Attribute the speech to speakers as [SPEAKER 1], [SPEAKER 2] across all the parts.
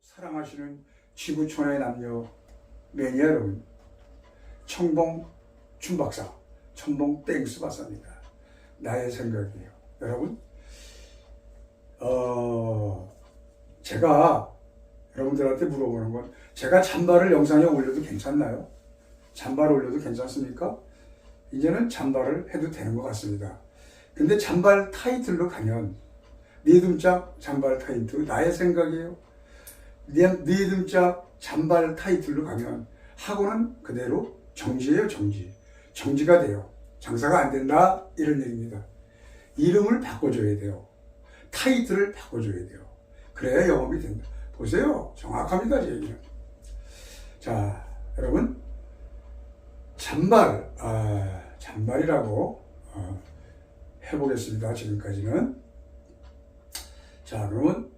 [SPEAKER 1] 사랑하시는 지구촌의 남녀 매니아 여러분 청봉 춘박사 청봉 땡스 박사입니다 나의 생각이에요 여러분 어 제가 여러분들한테 물어보는 건 제가 잠바를 영상에 올려도 괜찮나요? 잠바를 올려도 괜찮습니까? 이제는 잠바를 해도 되는 것 같습니다 근데 잠발 타이틀로 가면 리듬짝 잠발 타이틀 나의 생각이에요. 리- 리듬짝 잠발 타이틀로 가면 학원은 그대로 정지예요 정지. 정지가 돼요. 장사가 안 된다 이런 얘기입니다. 이름을 바꿔줘야 돼요. 타이틀을 바꿔줘야 돼요. 그래야 영업이 된다. 보세요. 정확합니다 제 얘기는. 자 여러분 잔발 아, 잔발이라고 어, 해보겠습니다. 지금까지는. 자, 그러면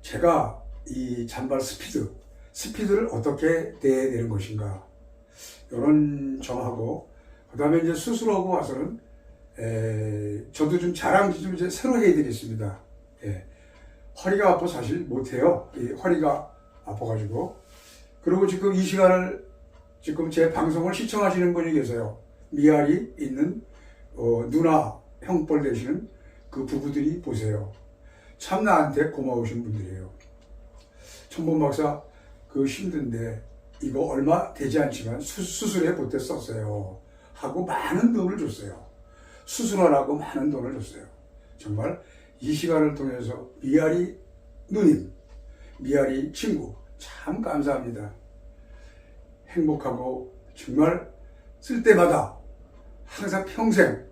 [SPEAKER 1] 제가 이 잔발 스피드, 스피드를 어떻게 되는 것인가. 이런 점하고, 그 다음에 이제 수술하고 와서는, 에, 저도 좀 자랑 좀 이제 새로 해드리겠습니다. 예. 허리가 아파 사실 못해요. 이 허리가 아파가지고. 그리고 지금 이 시간을 지금 제 방송을 시청하시는 분이 계세요. 미알이 있는 어, 누나, 형벌 되시는 그 부부들이 보세요. 참 나한테 고마우신 분들이에요. 천본 박사, 그 힘든데 이거 얼마 되지 않지만 수, 수술에 보태 썼어요. 하고 많은 돈을 줬어요. 수술하라고 많은 돈을 줬어요. 정말 이 시간을 통해서 미아리 누님, 미아리 친구, 참 감사합니다. 행복하고 정말 쓸 때마다 항상 평생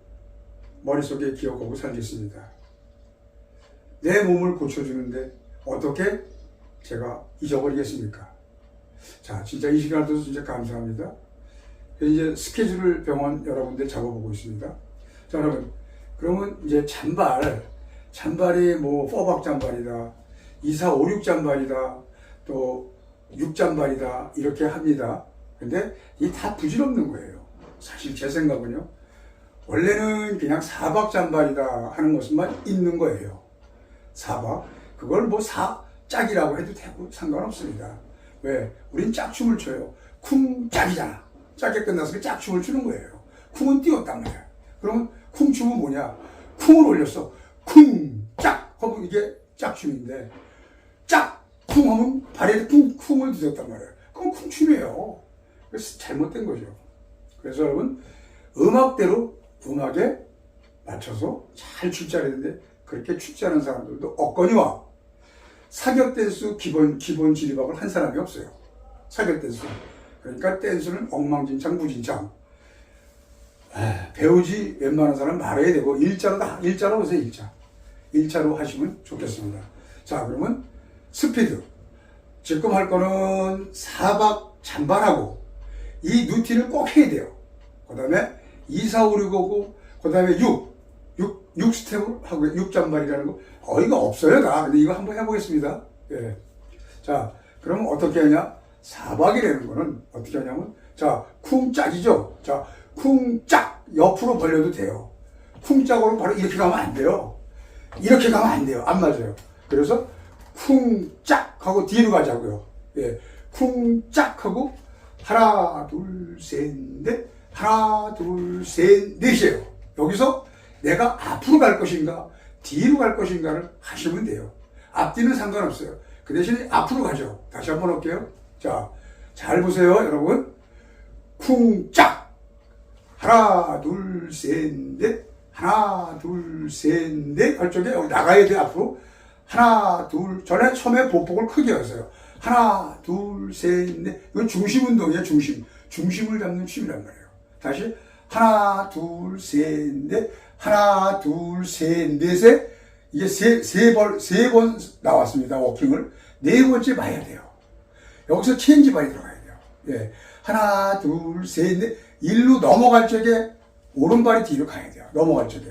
[SPEAKER 1] 머릿속에 기억하고 살겠습니다. 내 몸을 고쳐주는데 어떻게 제가 잊어버리겠습니까? 자, 진짜 이 시간을 줘서 진짜 감사합니다. 이제 스케줄을 병원 여러 군데 잡아보고 있습니다. 자, 여러분. 그러면 이제 잔발, 잔발이 뭐, 포박 잔발이다, 2, 4, 5, 6 잔발이다, 또 6 잔발이다, 이렇게 합니다. 근데 이 다 부질없는 거예요. 사실 제 생각은요. 원래는 그냥 사박 잔발이다 하는 것만 있는 거예요. 사박. 그걸 뭐 사, 짝이라고 해도 되고 상관없습니다. 왜? 우린 짝춤을 춰요. 쿵, 짝이잖아. 짝게 끝나서 그 짝춤을 추는 거예요. 쿵은 띄웠단 말이야. 그러면 쿵춤은 뭐냐? 쿵을 올렸어. 쿵, 짝! 하고 이게 짝춤인데, 짝! 쿵 하면 발에 쿵, 쿵을 뒤졌단 말이에요. 그건 쿵춤이에요. 그래서 잘못된 거죠. 그래서 여러분, 음악대로 음악에 맞춰서 잘 출자하는데 그렇게 출자하는 사람들도 없거니와 사격 댄스 기본 기본 지리박을 한 사람이 없어요. 사격 댄스. 그러니까 댄스는 엉망진창 무진창. 아, 배우지 웬만한 사람 말해야 되고 일자로 다 일자로 오세요 일자. 일자로 하시면 좋겠습니다. 자 그러면 스피드. 지금 할 거는 사박 잔발하고 이 누티를 꼭 해야 돼요. 그 다음에 2, 4, 5, 6 오고, 그 다음에 6, 6, 6 스텝을 하고, 6잔발이라는 거, 어이가 없어요, 다. 근데 이거 한번 해보겠습니다. 예. 자, 그러면 어떻게 하냐? 사박이라는 거는 어떻게 하냐면, 자, 쿵짝이죠? 자, 쿵짝! 옆으로 벌려도 돼요. 쿵짝으로 바로 이렇게 가면 안 돼요. 이렇게 가면 안 돼요. 안 맞아요. 그래서 쿵짝! 하고 뒤로 가자고요. 예. 쿵짝! 하고, 하나, 둘, 셋, 넷. 하나, 둘, 셋, 넷이에요. 여기서 내가 앞으로 갈 것인가, 뒤로 갈 것인가를 하시면 돼요. 앞뒤는 상관없어요. 그 대신에 앞으로 가죠. 다시 한번 할게요. 자, 잘 보세요, 여러분. 쿵짝! 하나, 둘, 셋, 넷. 하나, 둘, 셋, 넷. 할 적에 나가야 돼, 앞으로. 하나, 둘, 전에 처음에 보폭을 크게 했어요. 하나, 둘, 셋, 넷. 이건 중심 운동이에요, 중심. 중심을 잡는 춤이란 말이에요. 다시. 하나, 둘, 셋, 넷. 하나, 둘, 셋, 넷에 이게 세, 세 번, 세 번 나왔습니다, 워킹을. 네 번째 봐야 돼요. 여기서 체인지 바이 들어가야 돼요. 예. 하나, 둘, 셋, 넷. 일로 넘어갈 적에 오른발이 뒤로 가야 돼요. 넘어갈 적에.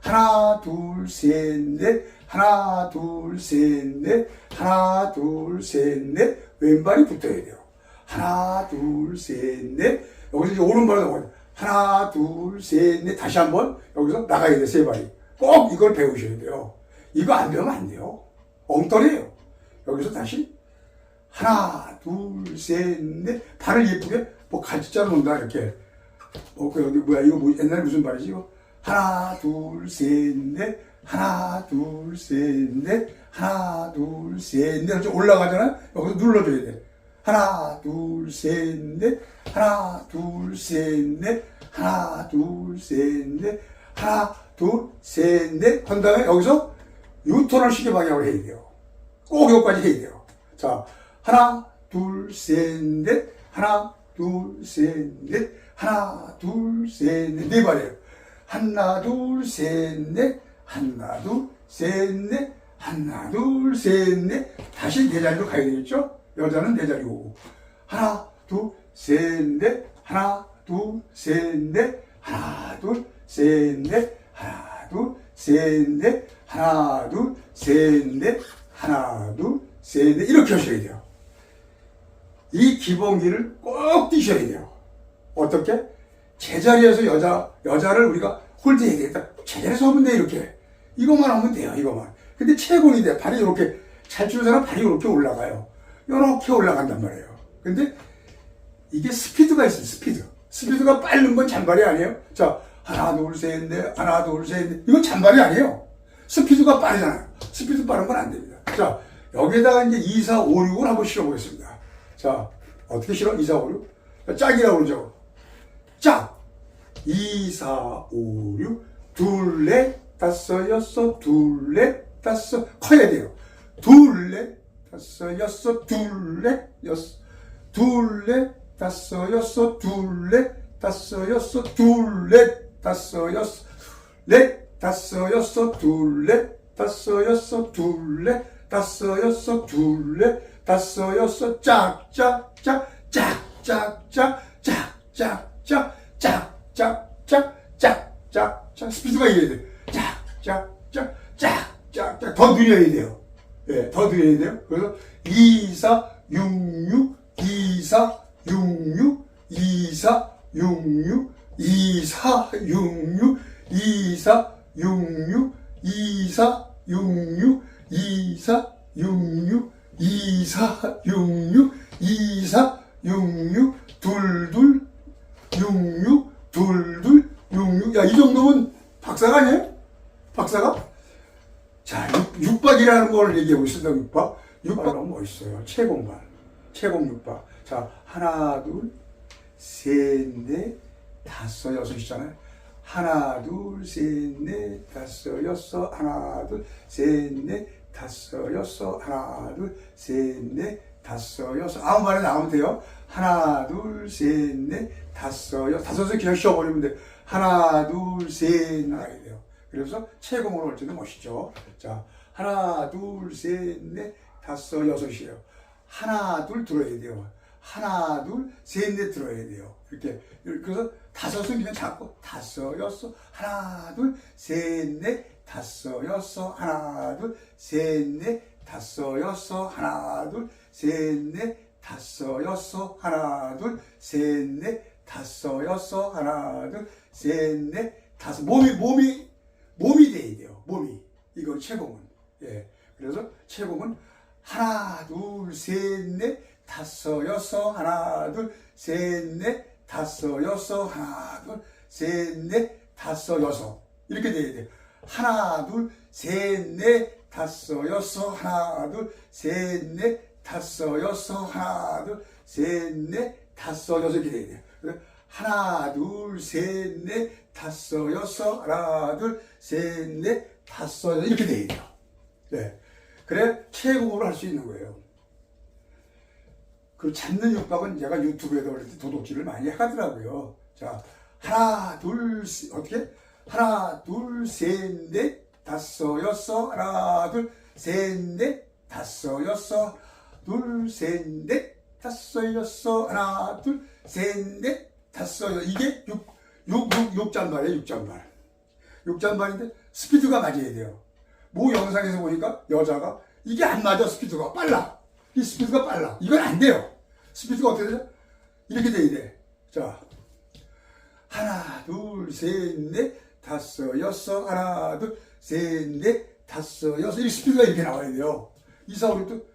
[SPEAKER 1] 하나, 둘, 셋, 넷. 하나, 둘, 셋, 넷. 하나, 둘, 셋, 넷. 왼발이 붙어야 돼요. 하나, 둘, 셋, 넷. 여기서 이제 오른발로 넘어가야 돼요. 하나, 둘, 셋, 넷. 다시 한번 여기서 나가야 돼요. 세 발이. 꼭 이걸 배우셔야 돼요. 이거 안 배우면 안 돼요. 엉터리예요. 여기서 다시 하나, 둘, 셋, 넷. 발을 예쁘게 뭐 갈치자로 놓는다, 이렇게. 어, 그, 여기 뭐야, 이거 뭐, 옛날에 무슨 발이지, 이거? 하나, 둘, 셋, 넷. 하나, 둘, 셋, 넷. 하나, 둘, 셋, 넷. 이렇게 올라가잖아요? 여기서 눌러줘야 돼. 하나, 둘, 셋, 넷. 하나, 둘, 셋, 넷. 하나, 둘, 셋, 넷. 하나, 둘, 셋, 넷. 한 다음에 여기서 유턴을 시계 방향으로 해야 돼요. 꼭 여기까지 해야 돼요. 자, 하나, 둘, 셋, 넷. 하나, 둘, 셋, 넷. 하나, 둘, 셋, 넷. 네 발이에요. 하나, 둘, 셋, 넷. 하나, 둘, 셋, 넷. 하나, 둘, 셋, 넷. 다시 네 자리로 가야 되겠죠? 여자는 네 자리고. 하나, 둘, 셋, 넷. 하나, 둘, 셋, 넷. 하나, 둘, 셋, 넷. 하나, 둘, 셋, 넷. 하나, 둘, 셋, 넷. 하나, 둘, 셋, 넷. 이렇게 하셔야 돼요. 이 기본기를 꼭 뛰셔야 돼요. 어떻게? 제자리에서 여자, 여자를 우리가 홀드해야 되겠다. 제자리에서 하면 돼, 이렇게. 이것만 하면 돼요, 이것만. 근데 돼. 발이 이렇게, 잘 추는 사람 발이 이렇게 올라가요. 이렇게 올라간단 말이에요. 근데 이게 스피드가 있어요, 스피드. 스피드가 빠른 건 잔발이 아니에요. 자, 하나, 둘, 셋, 넷, 하나, 둘, 셋, 넷. 이건 잔발이 아니에요. 스피드가 빠르잖아요. 스피드 빠른 건 안 됩니다. 자, 여기에다가 이제 2, 4, 5, 6을 한번 실어보겠습니다. 자, 어떻게 실어? 2, 4, 5, 6? 자, 짝이라고 그러죠. 짝! 2, 4, 5, 6, 둘, 넷, 다섯, 여섯, 둘, 넷, 다섯, 커야 돼요. 둘, 넷, 다섯 여섯 둘레 여섯 둘레 다섯 여섯 둘레 다섯 여섯 둘레 다섯 여섯 둘레 다섯 여섯 둘레 다섯 여섯 둘레 다섯 여섯 둘레 다섯 여섯 짝짝짝 짝짝짝 짝짝짝 짝짝짝 짝짝짝 스피드가 이래 돼 짝짝짝 짝짝짝 더 느려야 돼요 예, 더 느려야 돼요. 그래서 2, 4, 6, 6, 2, 4, 6, 6, 2, 4, 6, 6, 2, 4, 6, 6, 2, 4, 6, 6, 2, 4, 6, 6, 2, 4, 6, 6, 2, 4, 6, 6, 2, 4, 6, 6, 둘, 둘, 6, 6, 둘, 둘, 6, 6. 야, 이 정도면 박사가 아니에요? 박사가? 자, 육, 박이라는걸 얘기하고 있습니다, 육박. 육박 너무 멋있어요. 채공반. 채공 육박. 자, 하나, 둘, 셋, 넷, 다섯, 여섯이잖아요. 하나, 둘, 셋, 넷, 다섯, 여섯, 하나, 둘, 셋, 넷, 다섯, 여섯, 하나, 둘, 셋, 넷, 다섯, 여섯. 아무 말에 나오면 돼요. 하나, 둘, 셋, 넷, 다섯, 여섯. 다섯을 그냥 쉬어버리면 돼. 하나, 둘, 셋, 나가야 돼요. 그래서 채공으로 할 때는 멋있죠. 자, 하나, 둘, 셋, 넷, 다섯, 여섯이에요. 하나, 둘 들어야 돼요. 하나, 둘, 셋, 넷 들어야 돼요. 이렇게. 그래서 다섯은 그냥 잡고, 다섯, 여섯, 하나, 둘, 셋, 넷, 다섯, 여섯, 하나, 둘, 셋, 넷, 다섯, 여섯, 하나, 둘, 셋, 넷, 다섯, 여섯, 하나, 둘, 셋, 넷, 다섯, 여섯, 하나, 둘, 셋, 넷, 다섯. 몸이, 몸이, 몸이 돼야 돼요. 몸이. 이거 채공은. 예. 그래서 채공은 하나, 둘, 셋, 넷, 다섯, 여섯, 하나, 둘, 셋, 넷, 다섯, 여섯, 하나, 둘, 셋, 넷, 다섯, 여섯. 이렇게 돼야 돼요. 하나, 둘, 셋, 넷, 다섯, 여섯, 하나, 둘, 셋, 넷, 다섯, 여섯, 하나, 둘, 셋, 넷, 다섯, 여섯 이렇게 돼야 돼요. 하나, 둘, 셋, 넷, 다섯, 여섯, 하나, 둘, 셋, 넷, 다섯, 이렇게 돼야 돼요. 네. 그래 최고로 할 수 있는 거예요. 그 잡는 육박은 제가 유튜브에도 올릴 때 도둑질을 많이 하더라고요. 자, 하나, 둘, 셋, 어떻게? 하나, 둘, 셋, 넷, 다섯, 여섯, 하나, 둘, 셋, 넷, 다섯, 여섯, 둘, 셋, 넷, 다섯, 여섯, 하나, 둘, 셋, 넷, 다섯, 여섯. 이게 육, 육, 육, 육잔발이에요, 육잔발. 육잔발인데 스피드가 맞아야 돼요. 모 영상에서 보니까 여자가 이게 안 맞아 스피드가 빨라 이 스피드가 빨라 이건 안 돼요 스피드가 어떻게 되죠? 이렇게 돼야 돼 자, 하나 둘 셋 넷 다섯 여섯 하나 둘 셋 넷 다섯 여섯 이 스피드가 이렇게 나와야 돼요 이사오리도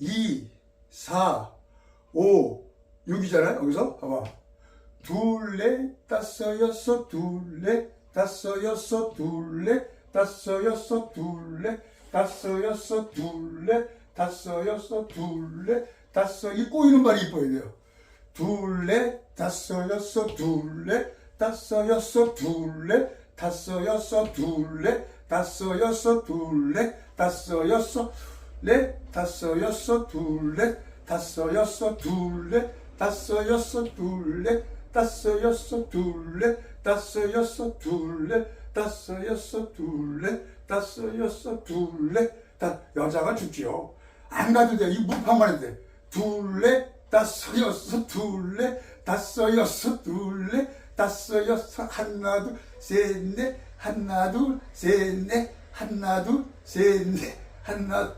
[SPEAKER 1] 2, 4, 5, 6이잖아요. 여기서 봐봐. 둘넷 다섯 여섯 둘넷 다섯 여섯 둘넷 다섯 여섯 둘넷 다섯 여섯 둘넷 다섯 여섯 둘넷 다섯 이 꼬이는 말이 이뻐야 돼요. 둘넷 다섯 여섯 둘넷 다섯 여섯 둘넷 다섯 여섯 둘넷 다섯 여섯 둘넷 다섯 여섯 넷 다섯 여섯 둘넷 다섯 여섯 둘넷 다섯 여섯 둘넷 다섯 여섯 둘넷 다섯 여섯 둘넷 다섯 여섯 둘넷 다섯 여섯 둘넷 다 여자가 죽지요. 안 가도 돼. 이 무판만 해도 돼. 둘넷 다섯 여섯 둘넷 다섯 여섯 둘넷 다섯 여섯 하나 둘셋넷. 하나 둘셋넷. 하나 둘셋넷. 하나